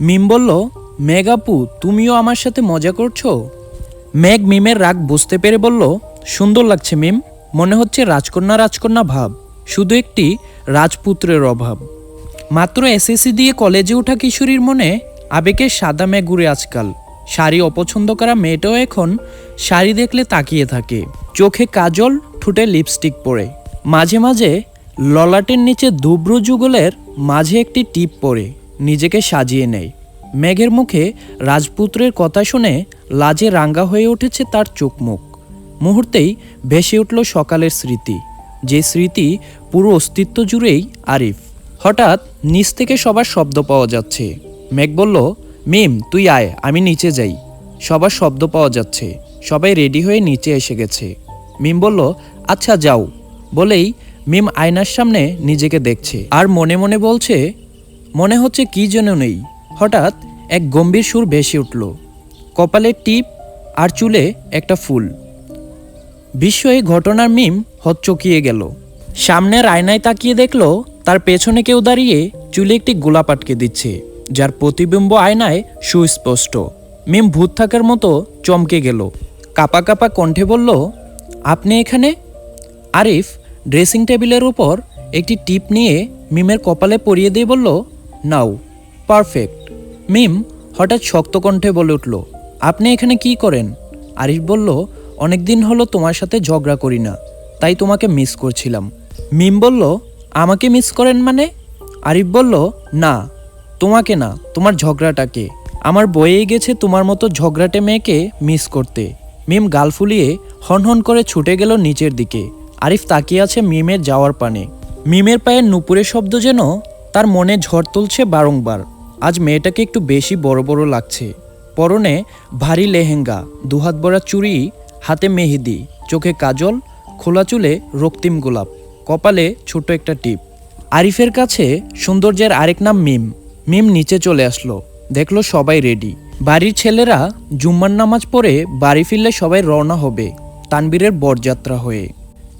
মিম বলল, মেঘ আপু, তুমিও আমার সাথে মজা করছ? মেঘ মিমের রাগ বুঝতে পেরে বলল, সুন্দর লাগছে মিম, মনে হচ্ছে রাজকন্যা রাজকন্যা ভাব, শুধু একটি রাজপুত্রের অভাব। মাত্র এসএসসি দিয়ে কলেজে ওঠা কিশোরীর মনে আবেগের সাদা মেঘ ঘুরে আজকাল। শাড়ি অপছন্দ করা মেয়েটাও এখন শাড়ি দেখলে তাকিয়ে থাকে। চোখে কাজল, ঠুটে লিপস্টিক পরে। মাঝে মাঝে ললাটের নিচে দুব্র যুগলের মাঝে একটি টিপ পরে। নিজেকে সাজিয়ে নেয়। মেঘের মুখে রাজপুত্রের কথা শুনে লাজে রাঙ্গা হয়ে উঠেছে তার চোখ মুখ মুহূর্তেই ভেসে উঠল সকালের স্মৃতি। যে স্মৃতি পুরো অস্তিত্ব জুড়েই আরিফ। হঠাৎ নিচ থেকে সবার শব্দ পাওয়া যাচ্ছে। মেঘ বলল, মিম, তুই আয়, আমি নিচে যাই। সবার শব্দ পাওয়া যাচ্ছে। সবাই রেডি হয়ে নিচে এসে গেছে। মিম বলল আচ্ছা যাও। বলেই মিম আয়নার সামনে নিজেকে দেখছে। আর মনে মনে বলছে মনে হচ্ছে কি যেন নেই। হঠাৎ এক গম্ভীর সুর ভেসে উঠল। কপালে টিপ আর চুলে একটা ফুল। বিশ্ব এই ঘটনার মিম হচ্চকিয়ে গেল। সামনের আয়নায় তাকিয়ে দেখল, তার পেছনে কেউ দাঁড়িয়ে চুলে একটি গোলাপ আটকে দিচ্ছে, যার প্রতিবিম্ব আয়নায় সুস্পষ্ট। মিম ভূত থাকার মতো চমকে গেল। কাপা কাপা কণ্ঠে বলল, আপনি এখানে? আরিফ ড্রেসিং টেবিলের উপর একটি টিপ নিয়ে মিমের কপালে পরিয়ে দিয়ে বলল নাও, পারফেক্ট। মিম হঠাৎ শক্ত কণ্ঠে বলে উঠল, আপনি এখানে কি করেন? আরিফ বলল অনেক দিন হলো তোমার সাথে ঝগড়া করি না, তাই তোমাকে মিস করছিলাম। মিম বলল, আমাকে মিস করেন মানে? আরিফ বলল, না, তোমাকে না, তোমার ঝগড়াটাকে। আমার বয়েই গেছে তোমার মতো ঝগড়াটে মেয়েকে মিস করতে। মিম গাল ফুলিয়ে হনহন করে ছুটে গেল নিচের দিকে। আরিফ তাকিয়ে আছে মিমের যাওয়ার পানে। মিমের পায়ের নুপুরের শব্দ যেন তার মনে ঝড় তুলছে বারংবার। আজ মেয়েটাকে একটু বেশি বড় বড় লাগছে। পরনে ভারী লেহেঙ্গা, দুহাত বড়া চুড়ি, হাতে মেহেদি, চোখে কাজল, খোলা চুলে রক্তিম গোলাপ, কপালে ছোট একটা টিপ। আরিফের কাছে সৌন্দর্যের আরেক নাম মিম। মিম নিচে চলে আসলো। দেখল সবাই রেডি। বাড়ির ছেলেরা জুম্মার নামাজ পড়ে বাড়ি ফিরলে সবাই রওনা হবে তানবীরের বরযাত্রা হয়ে।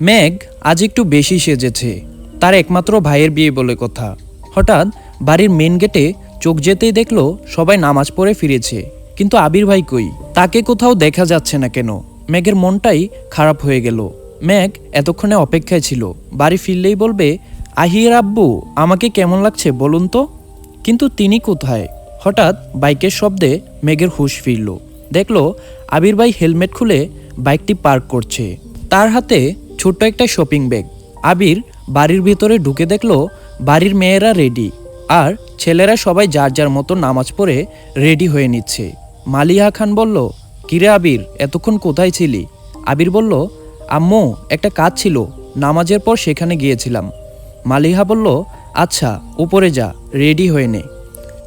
মেঘ আজ একটু বেশি সেজেছে। তার একমাত্র ভাইয়ের বিয়ে বলে কথা। হঠাৎ বাড়ির মেন গেটে চোখ যেতেই দেখল সবাই নামাজ পড়ে ফিরেছে। কিন্তু আবির ভাই কই? তাকে কোথাও দেখা যাচ্ছে না কেন? মেঘের মনটাই খারাপ হয়ে গেল। মেঘ এতক্ষণে অপেক্ষায় ছিল। বাড়ি ফিরলেই বলবে, আহির আব্বু, আমাকে কেমন লাগছে বলুন তো? কিন্তু তিনি কোথায়? হঠাৎ বাইকের শব্দে মেঘের হুশ ফিরল। দেখল আবির ভাই হেলমেট খুলে বাইকটি পার্ক করছে। তার হাতে ছোট্ট একটা শপিং ব্যাগ। আবির বাড়ির ভিতরে ঢুকে দেখল বাড়ির মেয়েরা রেডি আর ছেলেরা সবাই যার যার মতো নামাজ পড়ে রেডি হয়ে নিচ্ছে। মালিহা খান বলল, কিরে আবির, এতক্ষণ কোথায় ছিলি? আবির বলল, আম্মু, একটা কাজ ছিল, নামাজের পর সেখানে গিয়েছিলাম। মালিহা বলল আচ্ছা উপরে যা রেডি হয়ে নে।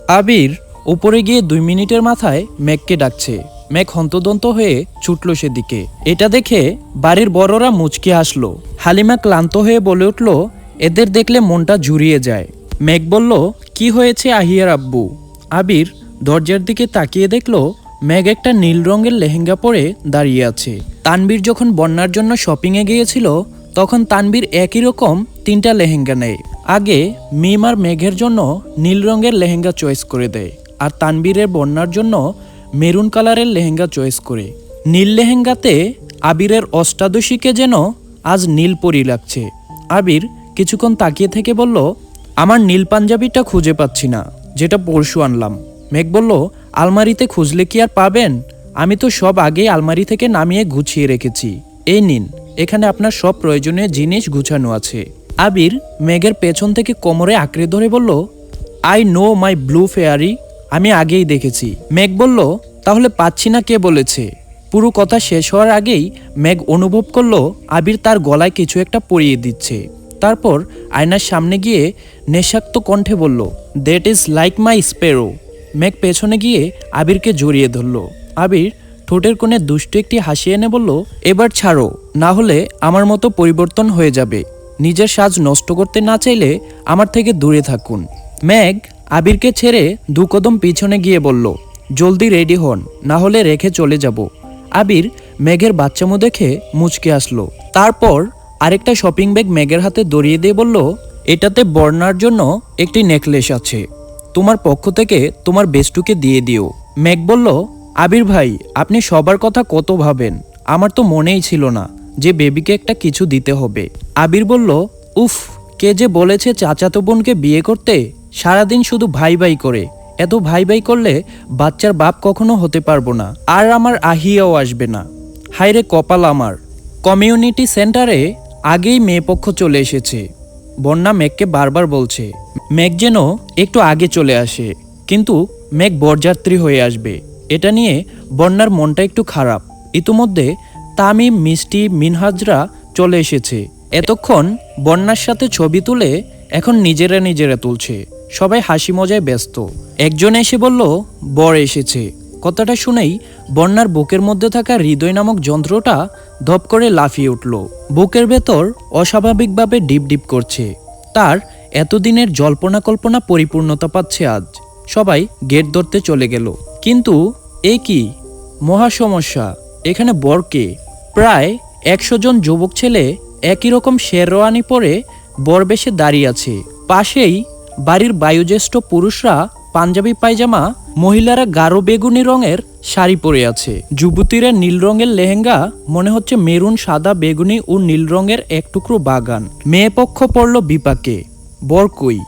আবির উপরে গিয়ে দুই মিনিটের মাথায় মেঘকে ডাকছে। মেঘ হন্তদন্ত হয়ে ছুটল সেদিকে। এটা দেখে বাড়ির বড়রা মুচকে আসলো হালিমা ক্লান্ত হয়ে বলে উঠল এদের দেখলে মনটা জুড়িয়ে যায়। মেঘ বলল, কি হয়েছে আহিয়ার আব্বু? আবির দরজার দিকে তাকিয়ে দেখল, মেঘ একটা নীল রঙের লেহেঙ্গা পরে দাঁড়িয়ে আছে। তানবীর যখন বন্যার জন্য শপিংয়ে গিয়েছিল, তখন তানবীর একই রকম তিনটা লেহেঙ্গা নেয়। আগে মিম আর মেঘের জন্য নীল রঙের লেহেঙ্গা চয়েস করে দেয়, আর তানবীরের বন্যার জন্য মেরুন কালারের লেহেঙ্গা চয়েস করে। নীল লেহেঙ্গাতে আবিরের অষ্টাদশীকে যেন আজ নীল পরি লাগছে। আবির কিছুক্ষণ তাকিয়ে থেকে বলল, আমার নীল পাঞ্জাবিটা খুঁজে পাচ্ছি না, যেটা পরশু আনলাম। মেঘ বলল, আলমারিতে খুঁজলে কি আর পাবেন? আমি তো সব আগেই আলমারি থেকে নামিয়ে গুছিয়ে রেখেছি। এই নিন, এখানে আপনার সব প্রয়োজনীয় জিনিস গুছানো আছে। আবির মেঘের পেছন থেকে কোমরে আঁকড়ে ধরে বলল, I know my blue fairy, আমি আগেই দেখেছি। মেঘ বলল, তাহলে পাচ্ছি না কে বলেছে? পুরো কথা শেষ হওয়ার আগেই মেঘ অনুভব করল, আবির তার গলায় কিছু একটা পরিয়ে দিচ্ছে। তারপর আয়নার সামনে গিয়ে নেশাক্ত কণ্ঠে বলল that is like my sparrow মেঘ পেছনে গিয়ে আবিরকে জড়িয়ে ধরল। আবির ঠোঁটের কোণে দুষ্ট একটি হাসি এনে বলল, এবার ছাড়ো, না হলে আমার মতো পরিবর্তন হয়ে যাবে। নিজের সাজ নষ্ট করতে না চাইলে আমার থেকে দূরে থাকুন। মেঘ আবিরকে ছেড়ে দু কদম পিছনে গিয়ে বলল, জলদি রেডি হন, না হলে রেখে চলে যাব। আবির মেঘের বাচ্চামো দেখে মুচকে আসলো। তারপর আরেকটা শপিং ব্যাগ মেঘের হাতে দড়িয়ে দিয়ে বলল, এটাতে বর্ণার জন্য একটি নেকলেস আছে। তোমার পক্ষ থেকে তোমার বেস্টুকে দিয়ে দিও। মেঘ বলল, আবির ভাই, আপনি সবার কথা কত ভাবেন? আমার তো মনেই ছিল না যে বেবিকে একটা কিছু দিতে হবে। আবির বলল, উফ, কে যে বলেছে চাচাতো বোনকে বিয়ে করতে? সারাদিন শুধু ভাই ভাই করে। এত ভাই ভাই করলে বাচ্চার বাপ কখনো হতে পারব না। আর আমার আহিয়াও আসবে না। হাইরে কপাল আমার। কমিউনিটি সেন্টারে আগেই মেয়ে পক্ষ চলে এসেছে। বন্যা মেঘকে বারবার বলছে, মেঘ যেন একটু আগে চলে আসে, কিন্তু মেঘ বরযাত্রী হয়ে আসবে। এটা নিয়ে বন্যার মনটা একটু খারাপ। ইতিমধ্যে তামিম, মিষ্টি, মিনহাজরা চলে এসেছে। এতক্ষণ বন্যার সাথে ছবি তুলে এখন নিজেরা নিজেরা তুলছে। সবাই হাসি মজায় ব্যস্ত। একজন এসে বলল, বর এসেছে। কথাটা শুনেই বন্যার বুকের মধ্যে থাকা হৃদয় নামক যন্ত্রটা ধপ করে লাফিয়ে উঠল। বুকের ভেতর অস্বাভাবিকভাবে ডিপ ডিপ করছে। তার এতদিনের জল্পনা কল্পনা পরিপূর্ণতা পাচ্ছে আজ। সবাই গেট ধরতে চলে গেল। কিন্তু এ কি? মহা সমস্যা। এখানে বরকে প্রায় একশো জন যুবক ছেলে একই রকম শেরওয়ানি পরে বরবেশে দাঁড়িয়ে আছে। পাশেই বাড়ির বায়ুজ্যেষ্ঠ পুরুষরা পাঞ্জাবি পায়জামা, মহিলারা গাঢ় বেগুনি রঙের শাড়ি পরে আছে। যুবতীরা নীল রঙের লেহেঙ্গা, মনে হচ্ছে মেরুন, সাদা বেগুনি ও নীল রঙের এক টুকরো বাগান। মেয়ে পক্ষ পড়ল বিপাকে। বর কই?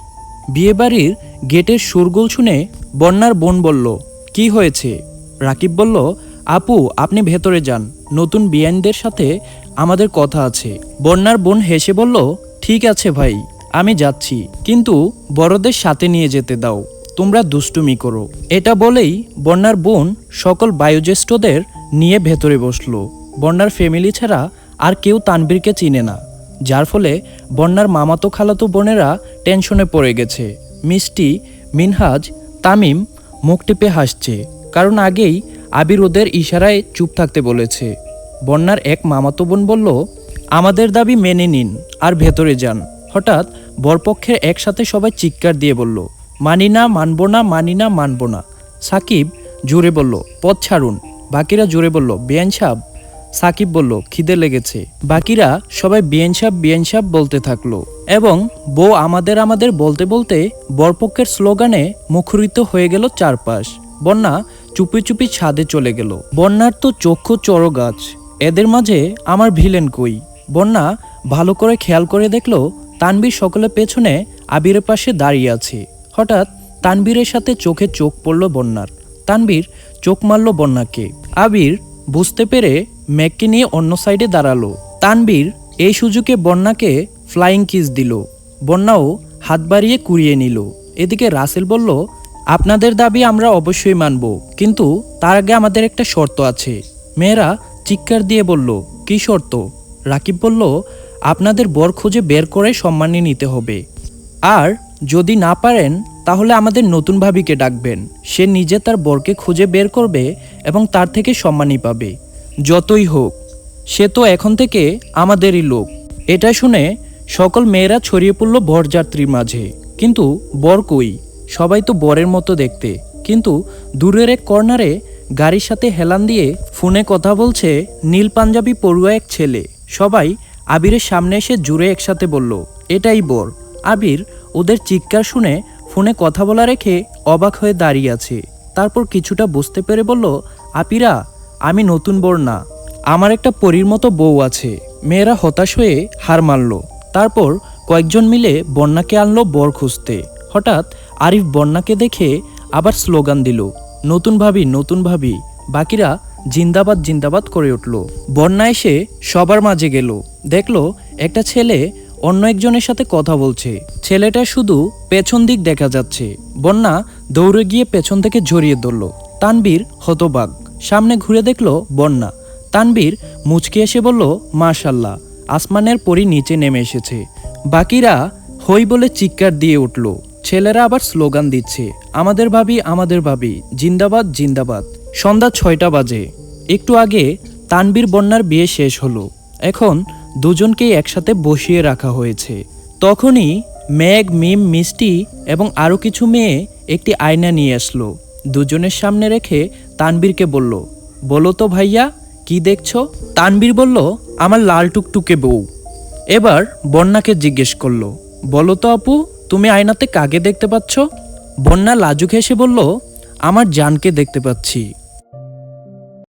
বিয়েবাড়ির গেটের সুরগোল শুনে বন্যার বোন বলল, কি হয়েছে? রাকিব বলল, আপু, আপনি ভেতরে যান। নতুন বিয়ানদের সাথে আমাদের কথা আছে। বন্যার বোন হেসে বলল, ঠিক আছে ভাই, আমি যাচ্ছি। কিন্তু বড়দের সাথে নিয়ে যেতে দাও। তোমরা দুষ্টুমি করো। এটা বলেই বন্যার বোন সকল বায়োজ্যেষ্ঠদের নিয়ে ভেতরে বসল। বন্যার ফ্যামিলি ছাড়া আর কেউ তানবীরকে চিনে না। যার ফলে বন্যার মামাতো খালাতো বোনেরা টেনশনে পড়ে গেছে। মিষ্টি, মিনহাজ, তামিম মুখ টিপে হাসছে। কারণ আগেই আবির ওদের ইশারায় চুপ থাকতে বলেছে। বন্যার এক মামাতো বোন বলল, আমাদের দাবি মেনে নিন আর ভেতরে যান। হঠাৎ বরপক্ষের একসাথে সবাই চিৎকার দিয়ে বলল মানি না মানব না মানি না মানব না। সাকিব জোরে বলল, পথ ছাড়ুন। বাকিরা জোরে বলল, বেআইন সাহ সাকিব বলল, খিদে লেগেছে। বাকিরা সবাই বিয়েন সাপ বিয়েন সাপ বলতে থাকল এবং বউ আমাদের আমাদের বলতে বলতে বরপক্ষের স্লোগানে মুখরিত হয়ে গেল চারপাশ। বন্যা চুপি চুপি ছাদে চলে গেল। বন্যার তো চক্ষু চড়ো গাছ এদের মাঝে আমার ভিলেন কই? বন্যা ভালো করে খেয়াল করে দেখল তানবীর সকলের পেছনে আবিরের পাশে দাঁড়িয়ে আছে। হঠাৎ তানবীরের সাথে চোখে চোখ পড়ল বন্যার। তানবীর চোখ মারল বন্যাকে। আবির বুঝতে পেরে ম্যাককে নিয়ে অন্য সাইডে দাঁড়াল। তানবীর এই সুযোগে বন্যাকে ফ্লাইং কিস দিল। বন্যাও হাত বাড়িয়ে কুড়িয়ে নিল। এদিকে রাসেল বলল, আপনাদের দাবি আমরা অবশ্যই মানব, কিন্তু তার আগে আমাদের একটা শর্ত আছে। মেয়েরা চিৎকার দিয়ে বলল, কি শর্ত? রাকিব বলল, আপনাদের বর খুঁজে বের করে সম্মানী নিতে হবে। আর যদি না পারেন, তাহলে আমাদের নতুন ভাবিকে ডাকবেন। সে নিজে তার বরকে খুঁজে বের করবে এবং তার থেকে সম্মানই পাবে। যতই হোক, সে তো এখন থেকে আমাদেরই লোক। এটা শুনে সকল মেয়েরা ছড়িয়ে পড়ল বরযাত্রীর মাঝে। কিন্তু বর কই? সবাই তো বরের মতো দেখতে। কিন্তু দূরের এক কর্নারে গাড়ির সাথে হেলান দিয়ে ফোনে কথা বলছে নীল পাঞ্জাবি পড়ুয়া এক ছেলে। সবাই আবিরের সামনে এসে জুড়ে একসাথে বলল, এটাই বর। আবির ওদের চিৎকার শুনে ফোনে কথা বলা রেখে অবাক হয়ে দাঁড়িয়ে আছে। তারপর কিছুটা বুঝতে পেরে বলল, আপিরা, আমি নতুন বর না। আমার একটা পরীর মতো বউ আছে। মেয়েরা হতাশ হয়ে হার মানল। তারপর কয়েকজন মিলে বন্যাকে আনলো বর খুঁজতে। হঠাৎ আরিফ বন্যাকে দেখে আবার স্লোগান দিল, নতুন ভাবি নতুন ভাবি। বাকিরা জিন্দাবাদ জিন্দাবাদ করে উঠল। বন্যা এসে সবার মাঝে গেল। দেখল একটা ছেলে অন্য একজনের সাথে কথা বলছে। ছেলেটা শুধু পেছন দিক দেখা যাচ্ছে। বন্যা দৌড়ে গিয়ে পেছন থেকে জড়িয়ে ধরল। তানবীর হতবাক। সামনে ঘুরে দেখল বন্যা। তানবীর মুচকে এসে বলল, মাশাল্লাহ, আসমানের পরি নিচে নেমে এসেছে। বাকিরা হই বলে চিৎকার দিয়ে উঠল। ছেলেরা আবার স্লোগান দিচ্ছে, আমাদের ভাবি আমাদের ভাবি, জিন্দাবাদ জিন্দাবাদ। সন্ধ্যা ছয়টা বাজে। একটু আগে তানবীর বন্যার বিয়ে শেষ হলো। এখন দুজনকেই একসাথে বসিয়ে রাখা হয়েছে। তখনই মেঘ, মিম, মিষ্টি এবং আরও কিছু মেয়ে একটি আয়না নিয়ে আসলো। দুজনের সামনে রেখে তানবীরকে বলল, বলো তো ভাইয়া, কি দেখছ? তানবীর বলল, আমার লাল টুকটুকে বউ। এবার বন্যাকে জিজ্ঞেস করল, বলো তো আপু, তুমি আয়নাতে কাকে দেখতে পাচ্ছ? বন্যা লাজুক হেসে বলল, আমার জানকে দেখতে পাচ্ছি।